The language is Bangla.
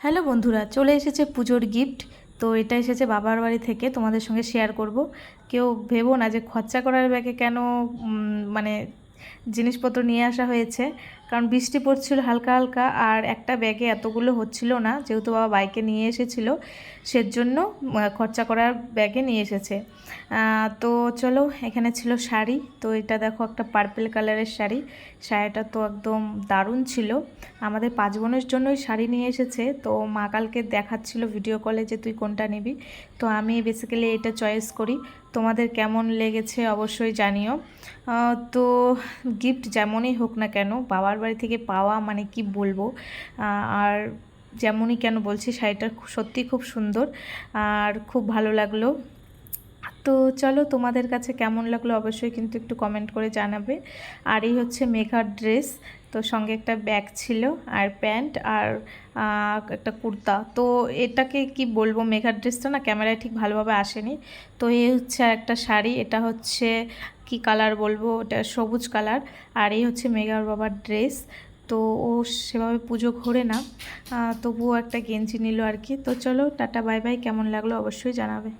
হ্যালো বন্ধুরা, চলে এসেছে পুজোর গিফট তো এটা এসেছে বাবার বাড়ি থেকে, তোমাদের সঙ্গে শেয়ার করব। কেউ ভেবো না যে খরচা করার ব্যাগে কেন মানে জিনিসপত্র নিয়ে আসা হয়েছে। কারণ বৃষ্টি পড়ছিল হালকা হালকা আর একটা ব্যাগে এতগুলো হচ্ছিল না, যেহেতু বাবা বাইকে নিয়ে এসেছিল, সেজন্য জন্য খরচা করার ব্যাগে নিয়ে এসেছে। তো চলো, এখানে ছিল শাড়ি, তো এটা দেখো একটা পার্পেল কালারের শাড়ি। শাড়িটা তো একদম দারুণ ছিল। আমাদের পাঁচ বোনের জন্যই শাড়ি নিয়ে এসেছে, তো মা কালকে দেখাচ্ছিল ভিডিও কলে যে তুই কোনটা নিবি। তো আমি বেসিক্যালি এটা চয়েস করি। তোমাদের কেমন লেগেছে অবশ্যই জানিও। তো গিফট যেমনই হোক না কেন, বাবার বাড়ি থেকে পাওয়া মানে কি বলব? আর যেমনই কেন বলছি, শাড়িটা সত্যি খুব সুন্দর আর খুব ভালো লাগল। তো চলো তোমাদের কাছে কেমন লাগল অবশ্যই কিন্তু একটু কমেন্ট করে জানাবে। আর এই হচ্ছে মেঘার ড্রেস তো সঙ্গে একটা ব্যাগ ছিল আর প্যান্ট আর একটা কুর্তা। তো এটাকে কি বলব, মেঘার ড্রেসটা না ক্যামেরায় ঠিক ভালোভাবে আসেনি। তো এই হচ্ছে একটা শাড়ি, এটা হচ্ছে কি কালার বলব এটা সবুজ কালার। আর এই হচ্ছে মেঘার বাবার ড্রেস। তো ও সেভাবে পুজো ঘোরে না। তবুও একটা গেঞ্জি নিল আর কি। তো চলো, টাটা, বাই বাই। কেমন লাগল অবশ্যই জানাবে।